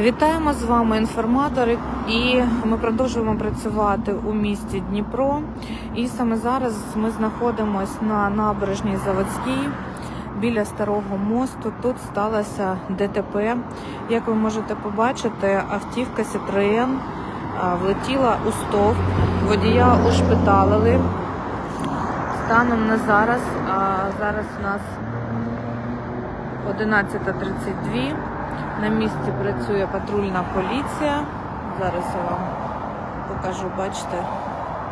Вітаємо з вами інформатори, і ми продовжуємо працювати у місті Дніпро. І саме зараз ми знаходимося на набережній Заводській біля старого мосту. Тут сталося ДТП. Як ви можете побачити, автівка Citroën влетіла у стовп, водія ушпиталили. Станом на зараз, а зараз у нас 11.32. На місці працює патрульна поліція. Зараз я вам покажу, бачите,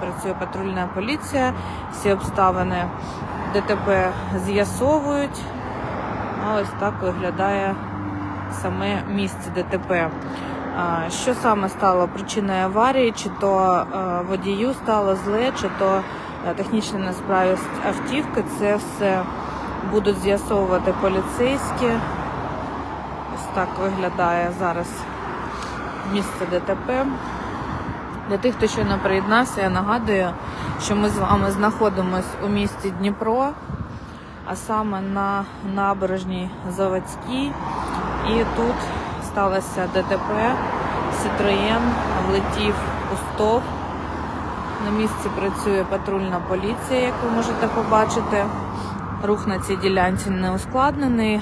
працює патрульна поліція. Всі обставини ДТП з'ясовують. А ось так виглядає саме місце ДТП. Що саме стало причиною аварії? Чи то е, водію стало зле, чи то е, технічна несправність автівки. Це все будуть з'ясовувати поліцейські. Ось так виглядає зараз місце ДТП. Для тих, хто щойно приєднався, я нагадую, що ми з вами знаходимося у місті Дніпро, а саме на набережній Заводській. І тут сталося ДТП. Citroën влетів у стовп. На місці працює патрульна поліція, як ви можете побачити. Рух на цій ділянці не ускладнений.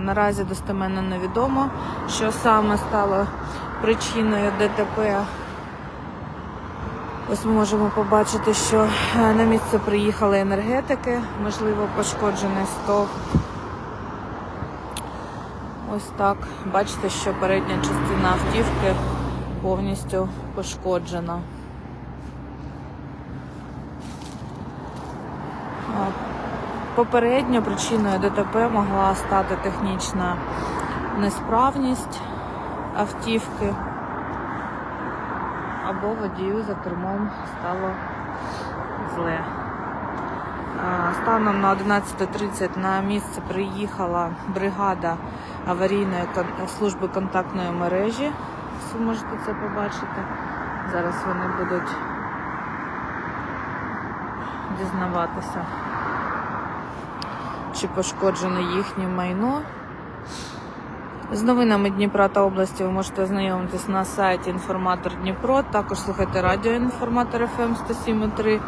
Наразі достеменно невідомо, що саме стало причиною ДТП. Ось можемо побачити, що е, на місце приїхали енергетики, можливо, пошкоджений стовп. Ось так. Бачите, що передня частина автівки повністю пошкоджена. Попередньо причиною ДТП могла стати технічна несправність автівки або водію за кермом стало зле. Станом на 11.30 на місце приїхала бригада аварійної служби контактної мережі. Ви можете це побачити. Зараз вони будуть дізнаватися чи пошкоджено їхнє майно. З новинами Дніпра та області ви можете ознайомитись на сайті Інформатор Дніпро. Також слухайте радіо Інформатор ФМ 107.3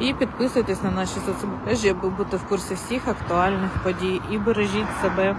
і підписуйтесь на наші соцмережі, аби бути в курсі всіх актуальних подій. І бережіть себе.